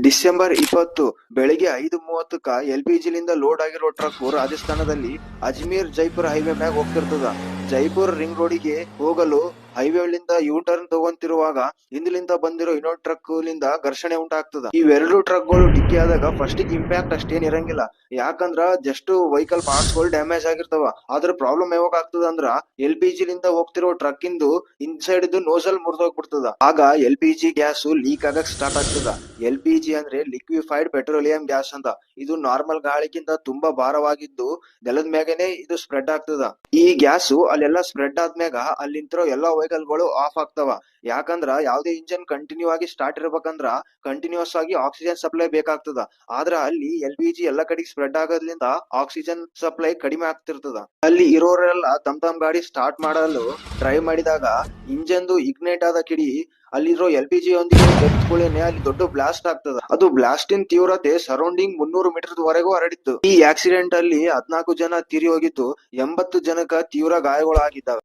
December ಇಪ್ಪತ್ತು ಬೆಳಿಗ್ಗೆ ಐದು ಮೂವತ್ತಕ್ಕ ಎಲ್ ಪಿ ಲಿಂದ ಲೋಡ್ ಆಗಿರೋ ಟ್ರಕ್ ರಾಜಸ್ಥಾನದಲ್ಲಿ ಅಜ್ಮೀರ್ ಜೈಪುರ್ ಹೈವೇ ಮ್ಯಾಗ ಹೋಗ್ತಿರ್ತದ. ಜೈಪುರ್ ರಿಂಗ್ ರೋಡಿಗೆ ಹೋಗಲು ಹೈವೇಲಿಂದ ಯೂ ಟರ್ನ್ ತಗೊಂತಿರುವಾಗ ಹಿಂದ್ಲಿಂದ ಬಂದಿರೋ ಇನ್ನೊಂದು ಟ್ರಕ್ ಲಿಂದ ಘರ್ಷಣೆ ಉಂಟಾಗ್ತದ. ಇವೆರಡು ಟ್ರಕ್ಗಳು ಡಿಕ್ಕಿ ಆದಾಗ ಫಸ್ಟ್ ಇಂಪ್ಯಾಕ್ಟ್ ಅಷ್ಟೇನ್ ಇರಂಗಿಲ್ಲ. ಯಾಕಂದ್ರ ಜಸ್ಟ್ ವೆಹಿಕಲ್ ಪಾರ್ಟ್ಸ್ಗಳು ಡ್ಯಾಮೇಜ್ ಆಗಿರ್ತಾವ. ಆದ್ರ ಪ್ರಾಬ್ಲಮ್ ಯಾವಾಗ ಆಗ್ತದ ಅಂದ್ರ ಎಲ್ ಪಿ ಜಿ ಲಿಂದ ಹೋಗ್ತಿರೋ ಟ್ರಕ್ ಇಂದು ಇನ್ಸೈಡ್ ಇದು ನೋಸಲ್ ಮುರಿದೋಗ್ಬಿಡ್ತದ. ಆಗ L P G gas leak ಆಗಕ್ ಸ್ಟಾರ್ಟ್ ಆಗ್ತದ. ಎಲ್ ಪಿ ಜಿ ಅಂದ್ರೆ ಲಿಕ್ವಿಫೈಡ್ ಪೆಟ್ರೋಲಿಯಂ ಗ್ಯಾಸ್ ಅಂತ. ಇದು ನಾರ್ಮಲ್ ಗಾಳಿಗಿಂತ ತುಂಬಾ ಭಾರವಾಗಿದ್ದು ನೆಲದ ಮ್ಯಾಗನೆ ಇದು ಸ್ಪ್ರೆಡ್ ಆಗ್ತದ. ಈ ಗ್ಯಾಸ್ ಅಲ್ಲೆಲ್ಲ ಸ್ಪ್ರೆಡ್ ಆದ್ಮ್ಯಾಗ ಅಲ್ಲಿಂತಿರೋ ಎಲ್ಲಾ ವೆಹಿಕಲ್ ಆಫ್ ಆಗ್ತಾವ. ಯಾಕಂದ್ರ ಯಾವ್ದೇ ಇಂಜಿನ್ ಕಂಟಿನ್ಯೂ ಆಗಿ ಸ್ಟಾರ್ಟ್ ಇರ್ಬೇಕಂದ್ರ ಕಂಟಿನ್ಯೂಸ್ ಆಗಿ ಆಕ್ಸಿಜನ್ ಸಪ್ಲೈ ಬೇಕಾಗ್ತದ. ಆದ್ರ ಅಲ್ಲಿ ಎಲ್ ಪಿ ಜಿ ಎಲ್ಲಾ ಕಡೆಗೆ ಸ್ಪ್ರೆಡ್ ಆಗೋದ್ರಿಂದ ಆಕ್ಸಿಜನ್ ಸಪ್ಲೈ ಕಡಿಮೆ ಆಗ್ತಿರ್ತದ. ಅಲ್ಲಿ ಇರೋರೆಲ್ಲ ತಮ್ ತಮ್ ಗಾಡಿ ಸ್ಟಾರ್ಟ್ ಮಾಡಲು ಡ್ರೈವ್ ಮಾಡಿದಾಗ ಇಂಜನ್ದು ಇಗ್ನೇಟ್ ಆದ ಕಿಡಿ ಅಲ್ಲಿರೋ ಎಲ್ ಪಿ ಜಿ ಒಂದಿಗೆ ಅಲ್ಲಿ ದೊಡ್ಡ ಬ್ಲಾಸ್ಟ್ ಆಗ್ತದ. ಅದು ಬ್ಲಾಸ್ಟಿನ್ ತೀವ್ರತೆ ಸರೌಂಡಿಂಗ್ ಮುನ್ನೂರು ಮೀಟರ್ ವರೆಗೂ ಹರಡಿತ್ತು. ಈ ಆಕ್ಸಿಡೆಂಟ್ ಅಲ್ಲಿ ಹದ್ನಾಲ್ಕು ಜನ ತೀರಿ ಹೋಗಿದ್ದು ಎಂಬತ್ತು ಜನಕ್ಕ ತೀವ್ರ ಗಾಯಗಳಾಗಿದ್ದಾವೆ.